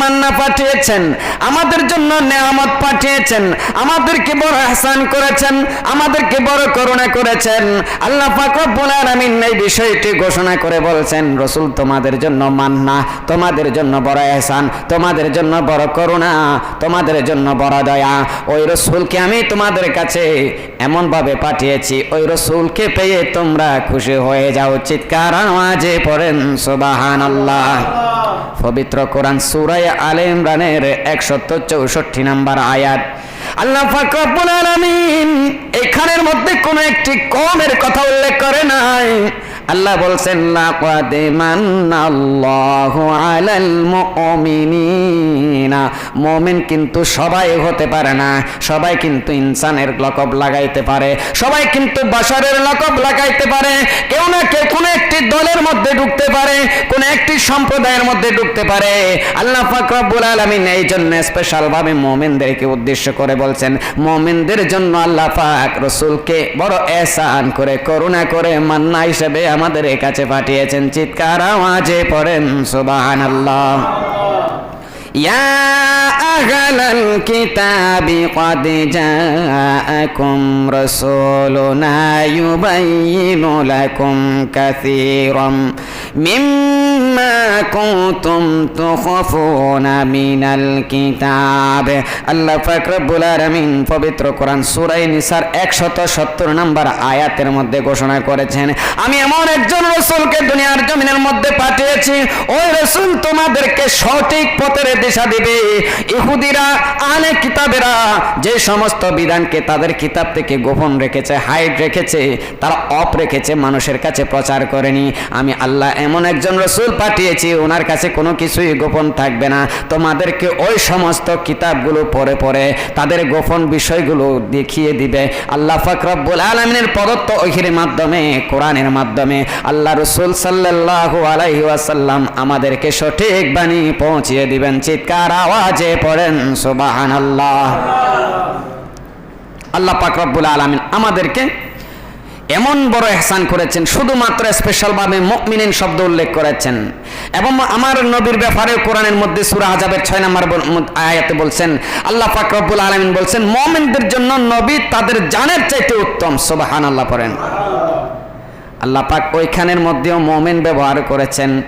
মান্না পাঠিয়েছেন, আমাদের জন্য নেয়ামত পাঠিয়েছেন, আমাদেরকে বড় হাসান করেছেন, আমাদেরকে বড় করুণা করেছেন। আল্লাহ পাক রব্বুল এই বিষয়টি ঘোষণা করে বলছেন, রসুল তোমাদের জন্য মান্না, তোমাদের জন্য বড় এহসান তোমাদের জন্য বড় করুণা, তোমাদের জন্য বড় দয়া। ওই রসুলকে আমি তোমাদের কাছে এমনভাবে পাঠিয়েছি, ওই রসুলকে পেয়ে তোমরা খুশি হয়ে যাও। চিৎকার আওয়াজে পড়েন সুবাহান আল্লাহ পবিত্র কোরআন সুরাই আলে ইমরানের একশত চৌষট্টি নাম্বার আয়াত। আল্লাহ ফাকরুল আলামিন এখানের মধ্যে কোনো একটি কমের কথা উল্লেখ করে নাই। আল্লাহ বলছেন মুমিন কিন্তু সবাই হতে পারে না, সবাই কিন্তু ইনসানের লকব লাগাইতে পারে, সবাই কিন্তু বাশারের লকব লাগাইতে পারে। কেউ না কেউ কোনো একটি দলের মধ্যে ঢুকতে পারে, কোন একটি সম্প্রদায়ের মধ্যে ঢুকতে পারে। আল্লাহ পাক রব্বুল আলামিন এই জন্য স্পেশাল ভাবে মুমিনদেরকে উদ্দেশ্য করে বলছেন, মুমিনদের জন্য আল্লাহ পাক রসুলকে বড় এহসান করে, করুণা করে, মান্না হিসেবে আমাদের কাছে পাঠিয়েছেন চিৎকার আওয়াজে পড়েন সুবহানাল্লাহ يا أهل الكتاب قد جاءكم رسولنا يبين لكم كثيرا مما كنتم تخفون من الكتاب আল্লাহ পাক রব্বুল আলামিন পবিত্র কোরআন সূরা নিসার 170 নম্বর আয়াতের মধ্যে ঘোষণা করেছেন আমি এমন একজন রাসূলকে দুনিয়ার জমিনের মধ্যে পাঠিয়েছি ওই রাসূল তোমাদেরকে সঠিক পথের দিশা দিবে ইহুদিরা আলে কিতাবেরা যে সমস্ত বিধানকে তাদের কিতাব থেকে গোপন রেখেছে হাইড রেখেছে তারা অপ রেখেছে মানুষের কাছে প্রচার করেনি আমি আল্লাহ এমন একজন রসুল পাঠিয়েছি, ওনার কাছে কোনো কিছুই গোপন থাকবে না। তোমাদেরকে ওই সমস্ত কিতাবগুলো পড়ে পড়ে তাদের গোপন বিষয়গুলো দেখিয়ে দিবে। আল্লাহ ফাকরাবুল আলমিনের প্রদত্ত ঐহির মাধ্যমে, কোরআনের মাধ্যমে আল্লাহ রসুল সাল্লাল্লাহু আলাইহি ওয়াসাল্লাম আমাদেরকে সঠিক বাণী পৌঁছিয়ে দিবেন। চিৎকার আওয়াজে পড়েন সুবাহান আল্লাহ আল্লাহ পাক আলমিন আমাদেরকে এমন বড় এহসান করেছেন, শুধুমাত্র স্পেশালভাবে মুমিনিন শব্দ উল্লেখ করেছেন। এবং আমার নবীর ব্যাপারে কোরআনের মধ্যে সূরা আজাবের ছয় নম্বর আয়াতে বলছেন, আল্লাহ পাক রব্বুল আলামিন বলছেন, মুমিনদের জন্য নবী তাদের জানের চাইতে উত্তম, সুবহানাল্লাহ পড়েন। আল্লাহ পাক ওইখানের মধ্যেও মোমেন ব্যবহার করেছেন।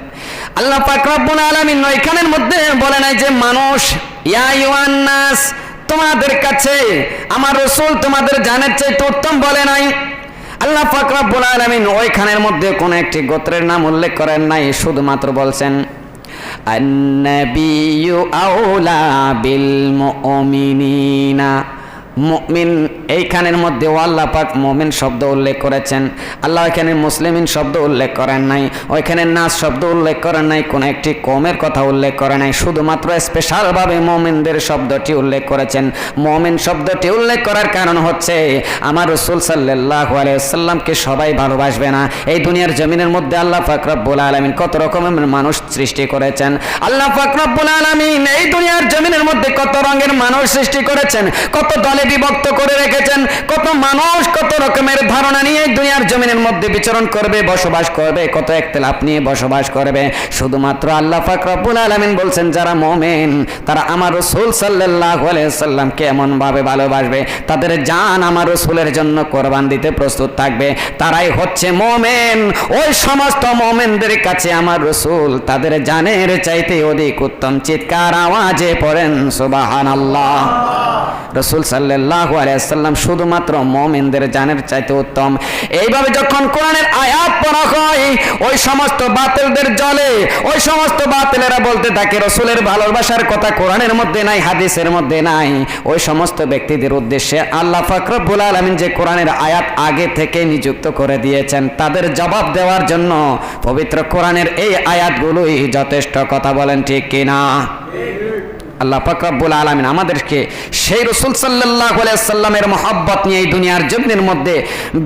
আল্লাহ পাক রব্বুল আলামিন ওইখানের মধ্যে বলে নাই যে, মানুষ, ইয়া তোমাদের কাছে, আমার রসুল তোমাদের জানের চাইতে উত্তম বলে নাই। আল্লাহ ফাকরাবুল আলমিন ওইখানের মধ্যে কোন একটি গোত্রের নাম উল্লেখ করেন নাই, শুধুমাত্র বলছেন আউলা বিল মুমিনিনা। মুমিন এইখানের মধ্যে আল্লাহ পাক মুমিন শব্দ উল্লেখ করেছেন। আল্লাহ এখানে মুসলিমিন শব্দ উল্লেখ করেন নাই। ওইখানে নাচ শব্দ উল্লেখ করেন নাই। কোন একটি কমের কথা উল্লেখ করে নাই। শুধুমাত্র স্পেশালভাবে মোমিনদের শব্দটি উল্লেখ করেছেন। মোমিন শব্দটি উল্লেখ করার কারণ হচ্ছে, আমার রসুল সাল্লাহ আলাইসাল্লামকে সবাই ভালোবাসবে না। এই দুনিয়ার জমিনের মধ্যে আল্লাহ ফাকরাবুল আলমিন কত রকমের মানুষ সৃষ্টি করেছেন। আল্লাহ ফাকরাবুল আলমিন এই দুনিয়ার জমিনের মধ্যে কত রঙের মানুষ সৃষ্টি করেছেন। কত দলে বিভক্ত করে রেখেছেন। কত মানুষ, কত রকমের ধারণা নিয়ে দুনিয়ার জমিনের মধ্যে বিচরণ করবে, বসবাস করবে, কত একতলাপ নিয়ে বসবাস করবে। শুধুমাত্র আল্লাহ পাক রব্বুল আলামিন বলছেন, যারা মোমেন, তারা আমার রসুল সাল্লাল্লাহু আলাইহি সাল্লামকে এমন ভাবে ভালোবাসবে? তাদের জান আমার রসুলের জন্য কোরবান দিতে প্রস্তুত থাকবে। তারাই হচ্ছে মোমেন। ওই সমস্ত মোমেনদের কাছে আমার রসুল, তাদের জানের চাইতে অধিক উত্তম চিৎকার আওয়াজে পড়েন, সুবহানাল্লাহ। রসুল সাল্লাহ আলাইসাল্লাম শুধুমাত্র মোমেনদের জানের চাইতে উত্তম। এইভাবে যখন কোরআনের আয়াত পড়া হয়, ওই সমস্ত বাতিলদের জলে, ওই সমস্ত বাতিলেরা বলতে থাকে, রসুলের ভালোবাসার কথা কোরআনের মধ্যে নাই, হাদিসের মধ্যে নাই। ওই সমস্ত ব্যক্তিদের উদ্দেশ্যে আল্লাহ ফাকরবুল আলমিন যে কোরআনের আয়াত আগে থেকে নিযুক্ত করে দিয়েছেন, তাদের জবাব দেওয়ার জন্য পবিত্র কোরআনের এই আয়াতগুলোই যথেষ্ট কথা বলেন ঠিক কিনা? আল্লাহ ফাকরাবুল আলমিন আমাদেরকে সেই রসুল সাল্লাহ সাল্লামের মহব্বত নিয়ে এই দুনিয়ার জমিনের মধ্যে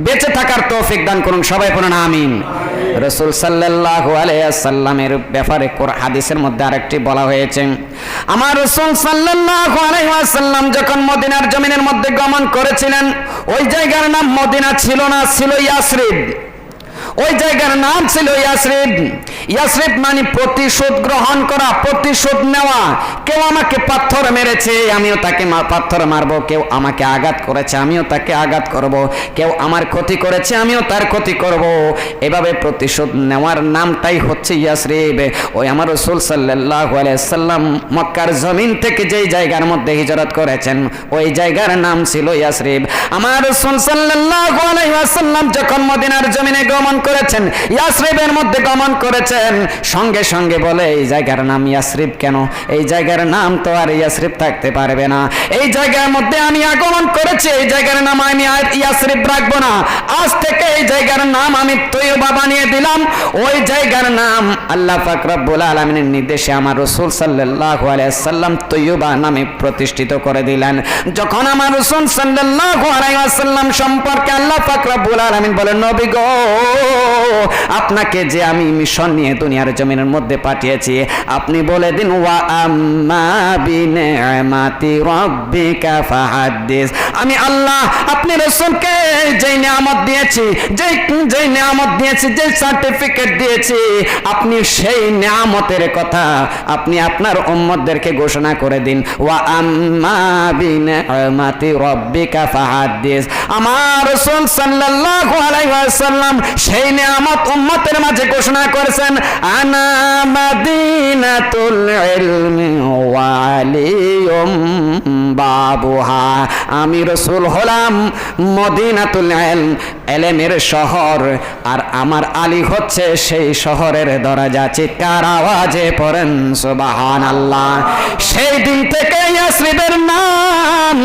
বেঁচে থাকার তৌফিক দান করুন। সবাই পড়ুন আমিন। রসুল সাল্লাহ আলাইসাল্লামের ব্যাপারে হাদিসের মধ্যে আরেকটি বলা হয়েছে, আমার রসুল সাল্লাহ আলাইসাল্লাম যখন মদিনার জমিনের মধ্যে গমন করেছিলেন, ওই জায়গার নাম মদিনা ছিল না, ছিল ইয়াসরিব। ওই জায়গার নাম ছিল ইয়াসরিব। ইয়াসরিব মানে প্রতিশোধ গ্রহণ করা, প্রতিশোধ নেওয়া। কেউ আমাকে পাথর মেরেছে, আমিও তাকে পাথর মারবো। কেউ আমাকে আঘাত করেছে, আমিও তাকে আঘাত করব। কেউ আমার ক্ষতি করেছে, আমিও তার ক্ষতি করব। এভাবে প্রতিশোধ নেওয়ার নামটাই হচ্ছে ইয়াসরিব। ওই আমার রসুল সাল্লাহ সাল্লাম মক্কার জমিন থেকে যেই জায়গার মধ্যে হিজরত করেছেন, ওই জায়গার নাম ছিল ইয়াসরিব। আমার রসুল সাল্লাহ সাল্লাম যখন মদিনার জমিনে গমন করেছেন। ইয়াসরিবের মধ্যে গমন করেছেন। সঙ্গে সঙ্গে বলে, এই জায়গার নাম কেন? এই জায়গার নাম তো আর থাকতে পারবে না। এই জায়গার মধ্যে আমি আগমন করেছি, এই জায়গার নাম আমি রাখব না। আজ থেকে এই জায়গার নাম আমি তৈবা বানিয়ে দিলাম। ওই জায়গার নাম আল্লাহ ফাকরাবুল আলমিনের নির্দেশে আমার রসুল সাল্লাহ আলাইসাল্লাম তৈবা নামে প্রতিষ্ঠিত করে দিলেন। যখন আমার রসুল সাল্লাহ আলাইসাল্লাম সম্পর্কে আল্লাহ ফাকরাবুল আলমিন বলেন, নবী গো আপনাকে যে আমি মিশন নিয়ে দুনিয়ার জমিনের মধ্যে পাঠিয়েছি, আপনি বলে দিন, ওয়া আম্মা বিনিআমাতি রাব্বিকা ফাহাদ্দিস। আমি আল্লাহ, আপনি রাসূলকে যেই নিয়ামত দিয়েছি, যেই যেই নিয়ামত দিয়েছি, যেই সার্টিফিকেট দিয়েছি, আপনি সেই নিয়ামতের কথা আপনি আপনার উম্মতদেরকে ঘোষণা করে দিন, ওয়া আম্মা বিনিআমাতি রাব্বিকা ফাহাদ্দিস। আমার রাসূল সাল্লাল্লাহু আলাইহি ওয়াসাল্লাম সেই নিয়ামত উম্মতের মাঝে ঘোষণা করেছেন আনা মাদিনাতুল ইলমি ওয়া আলিয়ুম বাবুহা। আমি রসুল হলাম মদিনাতুল ইলম, এলেমের শহর। আর আমার আলী হচ্ছে সেই শহরের দরজা। চিৎকার আওয়াজে পড়েন সুবাহান আল্লাহ সেই দিন থেকে নাম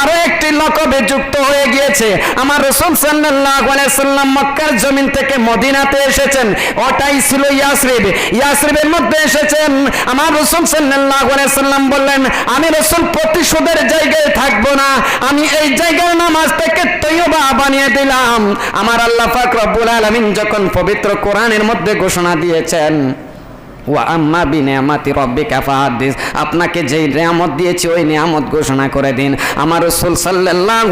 আরও একটি লকবে যুক্ত হয়ে গিয়েছে। আমার রসুল সাল্লাল্লাহু মক্কার জমিন থেকে মদিনাতে এসেছেন। ওটাই ছিল ইয়াসরিব। ইয়াসরিবের মধ্যে এসেছেন। আমার রসুল সাল্লাল্লাহু বললেন, আমি রসুল প্রতিশোধের জায়গায় থাকব না। আমি এই জায়গায় নামাজ থেকে তৈবা বানিয়ে দিলাম। আমার আল্লাহ আলমিন আলামিন যখন পবিত্র কোরআনের মধ্যে ঘোষণা দিয়েছেন ওয়া আম্মা বিনিয়ামাতি রব্বিকা ফাহাদ্দিস আপনাকে যেই নিয়ামত দিয়েছি, ওই নিয়ামত ঘোষণা করে দিন। আমার রাসূল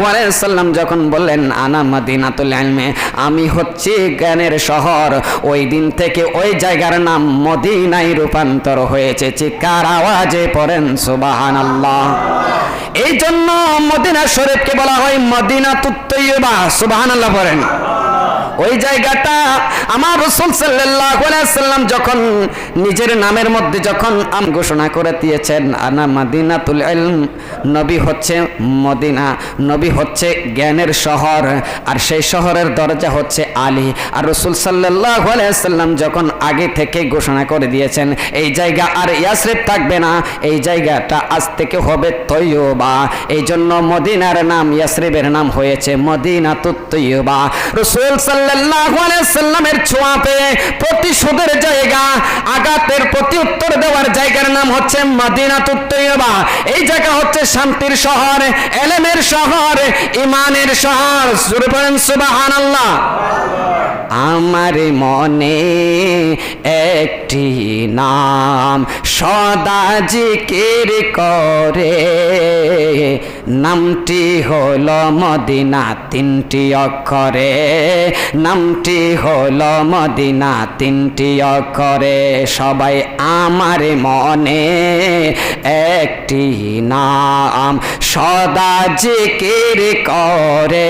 আলাইহি সাল্লাম যখন বললেন, আনা মাদিনাতুল ইলমে আমি হচ্ছি জ্ঞানের শহর। ওই দিন থেকে ওই জায়গার নাম মদিনায় রূপান্তর হয়েছে। চিৎকার আওয়াজে পড়েন, সুবহানাল্লাহ। এই জন্য মদিনা শরীফকে বলা হয় মদিনা মদিনাতুত তৈয়বা। সুবহানাল্লাহ পড়েন ওই জায়গাটা আমার রসুল সাল্লাম যখন নিজের নামের মধ্যে যখন আম ঘোষণা করে দিয়েছেন, আনা মাদিনাতুল ইলম নবী হচ্ছে মদিনা, নবী হচ্ছে জ্ঞানের শহর, আর সেই শহরের দরজা হচ্ছে আলী। আর রসুল সাল্লাহ সাল্লাম যখন আগে থেকে ঘোষণা করে দিয়েছেন, এই জায়গা আর ইয়াসরিফ থাকবে না, এই জায়গাটা আজ থেকে হবে তৈয়বা এই জন্য মদিনার নাম ইয়াসরিবের নাম হয়েছে মদিনা তৈয়বা। রসুল সাল্লামের ছোঁয়া পেয়ে প্রতিশোধের জায়গা, আঘাতের প্রতি উত্তর দেওয়ার জায়গার নাম হচ্ছে এই জায়গা হচ্ছে শান্তির শহর, এলেমের শহর ইমানের শহর। আমার মনে একটি নাম সদা জিকির করে। নামটি হল মদিনা তিনটি অক্ষরে। নামটি হল মদিনা, তিনটি অক্ষরে সবাই আমার মনে, একটি নাম সদা জিকির করে।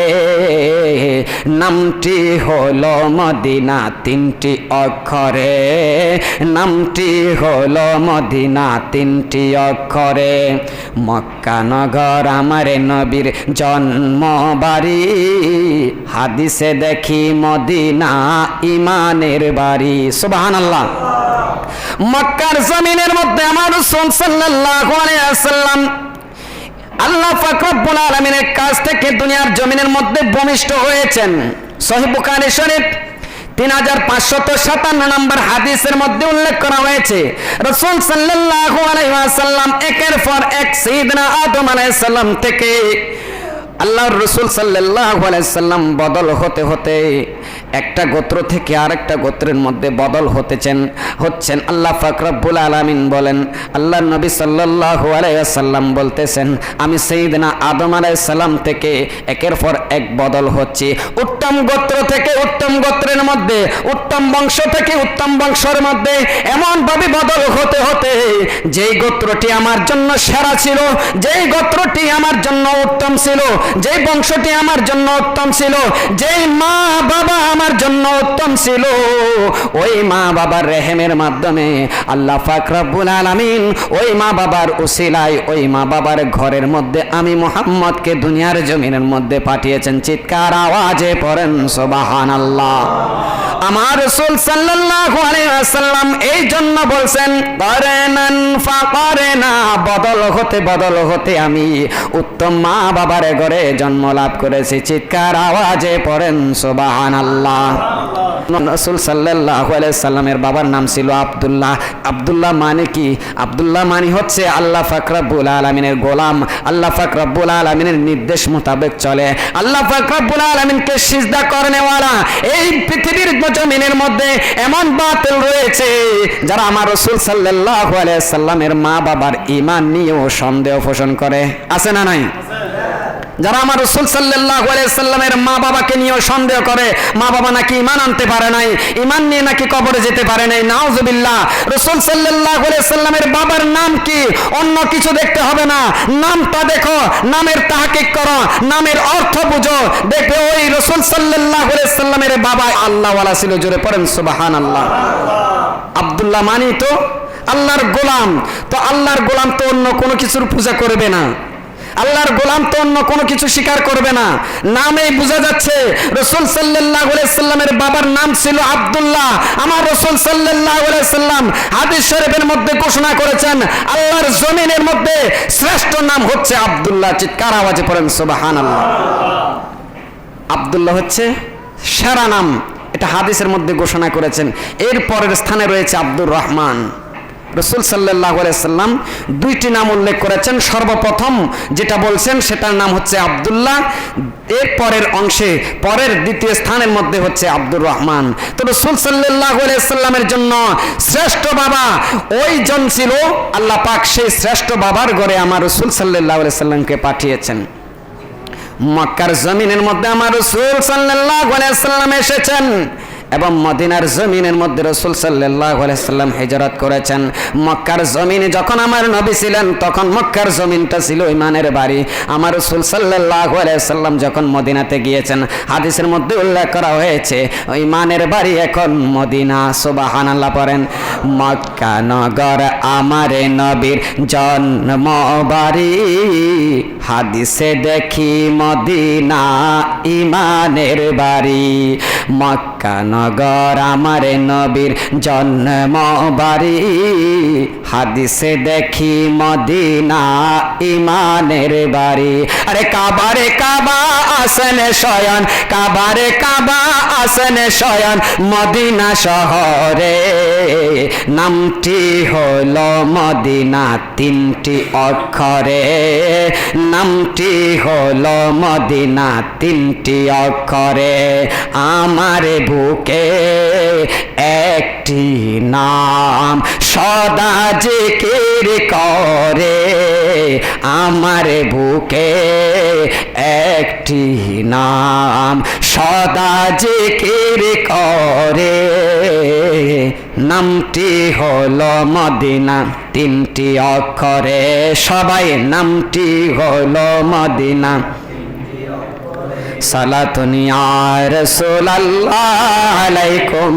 নামটি হল মদিনা, তিনটি অক্ষরে, নামটি হল মদিনা, তিনটি অক্ষরে। মক্কা নগর, আমার নবীর জন্ম বাড়ি হাদিসে দেখি মদিনা ইমানের বাড়ি সুবাহান আল্লাহ মক্কার জমিনের মধ্যে আমার আল্লাহ ফাকরুল আলমিনের কাছ থেকে দুনিয়ার জমিনের মধ্যে ভূমিষ্ঠ হয়েছেন। সহিবুকারী শরীফ তিন হাজার পাঁচশত সাতান্ন নম্বর হাদিসের মধ্যে উল্লেখ করা হয়েছে, রসুল সাল্লাল্লাহু আলাইহি ওয়াসাল্লাম একের পর এক সাইয়েদনা আদম আলাইহিস সালাম থেকে আল্লাহর রসুল সাল্লাম বদল হতে হতে একটা গোত্র থেকে আরেকটা গোত্রের মধ্যে বদল হতেছেন, হচ্ছেন আল্লাহ ফাকরাবুল আলামিন বলেন। আল্লাহ নবী সাল্লাল্লাহু আলাইহি ওয়াসাল্লাম বলতেছেন, আমি সেইদিনা আদম আলাইহিস সালাম থেকে একের পর এক বদল হচ্ছি। উত্তম গোত্র থেকে উত্তম গোত্রের মধ্যে, উত্তম বংশ থেকে উত্তম বংশের মধ্যে এমনভাবে বদল হতে হতে যেই গোত্রটি আমার জন্য সেরা ছিল, যেই গোত্রটি আমার জন্য উত্তম ছিল যেই বংশটি আমার জন্য উত্তম ছিল যে মা বাবা আমার জন্য উত্তম ছিল, ওই মা বাবার রেহেমের মাধ্যমে আল্লাহ ফাকরাবুল আলামিন ওই মা বাবার উসিলায়, ওই মা বাবার ঘরের মধ্যে আমি মোহাম্মদকে দুনিয়ার জমিনের মধ্যে পাঠিয়েছেন। চিৎকার আওয়াজে পড়েন সোবাহান আল্লাহ আমার রসুল সাল্লাল্লাহু আলাইহি এই জন্য বলছেন, করেনান ফাকরেনা বদল হতে বদল হতে আমি উত্তম মা বাবার ঘরে জন্ম লাভ করেছি। চিৎকার আওয়াজে পড়েন, সুবহানাল্লাহ। রসুল সাল্লাল্লাহু আলাইহি সাল্লামের বাবার নাম ছিল আব্দুল্লাহ। আব্দুল্লাহ মানে কি? আব্দুল্লাহ মানে হচ্ছে আল্লাহ ফাকরাবুল আলামিনের গোলাম। আল্লাহ ফাকরাবুল আলামিনের নির্দেশ মোতাবেক চলে। আল্লাহ ফাকরাবুল আলামিনকে সিজদা করনেওয়ালা এই পৃথিবীর জমিনের মধ্যে এমন বাতিল রয়েছে, যারা আমার রসুল আলাইহি সাল্লামের মা বাবার ঈমান নিয়েও সন্দেহ পোষণ করে। আছে না নাই? যারা আমার রসুল আলাইহি সাল্লামের মা বাবাকে নিয়েও সন্দেহ করে, মা বাবা নাকি ইমান আনতে পারে নাই ইমান নিয়ে নাকি কবরে যেতে পারে নাই, নাউজুবিল্লাহ, রসুল আলাইহি সাল্লামের বাবার নাম কি? অন্য কিছু দেখতে হবে না। নামটা দেখো, নামের তাহকিক করো, নামের অর্থ বুঝো। দেখবে ওই রসুল আলাইহি সাল্লামের বাবা আল্লাহওয়ালা ছিল, জোরে পড়েন সুবাহান আল্লাহ আব্দুল্লাহ মানি তো আল্লাহর গোলাম, তো আল্লাহর গোলাম তো অন্য কোনো কিছুর পূজা করবে না। আল্লাহর গোলাম তো অন্য কোনো কিছু স্বীকার করবে না। নামেই বোঝা যাচ্ছে, রসুল সাল্লাহ সাল্লামের বাবার নাম ছিল আব্দুল্লাহ। আমার রসুল সাল্লাহ সাল্লাম হাদিস শরীফের মধ্যে ঘোষণা করেছেন, আল্লাহর জমিনের মধ্যে শ্রেষ্ঠ নাম হচ্ছে আব্দুল্লাহ। চিৎকার আওয়াজে পড়েন সুবাহান আব্দুল্লাহ হচ্ছে সেরা নাম, এটা হাদিসের মধ্যে ঘোষণা করেছেন। এর পরের স্থানে রয়েছে আব্দুর রহমান। রসুল সাল্লাহ সাল্লাম দুইটি নাম উল্লেখ করেছেন। সর্বপ্রথম যেটা বলছেন, সেটার নাম হচ্ছে আবদুল্লাহ। এর পরের অংশে, পরের দ্বিতীয় স্থানের মধ্যে হচ্ছে আব্দুর রহমান। তো রসুল সাল্লাহ সাল্লামের জন্য শ্রেষ্ঠ বাবা ওই জন ছিল। আল্লাহ পাক সেই শ্রেষ্ঠ বাবার ঘরে আমার রসুল সাল্লাহ সাল্লামকে পাঠিয়েছেন। মক্কার জমিনের মধ্যে আমার রসুল সাল্লাহ সাল্লাম এসেছেন। এবং মদিনার জমিনের মধ্যে রসুল সাল্লাহ সাল্লাম হেজরত করেছেন। মক্কার জমিনে যখন আমার নবী ছিলেন, তখন মক্কার জমিনটা ছিল ইমানের বাড়ি। আমার রসুল সাল্লাহ সাল্লাম যখন মদিনাতে গিয়েছেন, হাদিসের মধ্যে উল্লেখ করা হয়েছে, ইমানের বাড়ি এখন মদিনা সুবাহান আল্লাহ পড়েন, মক্কা নগর আমারে নবীর জন্ম বাড়ি। হাদিসে দেখি মদিনা ইমানের বাড়ি, মক্কা নগর আমার নবীর জন্ম বাড়ি। হাদিসে দেখি মদিনা ইমানের বাড়ি। আরে কাবারে কাবা আসন শয়ন কাবারে কাবা আসন শয়ন মদিনা শহরে। নামটি হলো মদিনা তিনটি অক্ষরে, নামটি হলো মদিনা, তিনটি অক্ষরে। আমার বুকে একটি নাম সদা জিকির করে। আমার বুকে একটি নাম সদা জিকির করে। নামটি হলো মদিনা, তিনটি অক্ষরে। সবাই নামটি হল মদিনা। সালাতুনিয়ার আর আলাইকুম।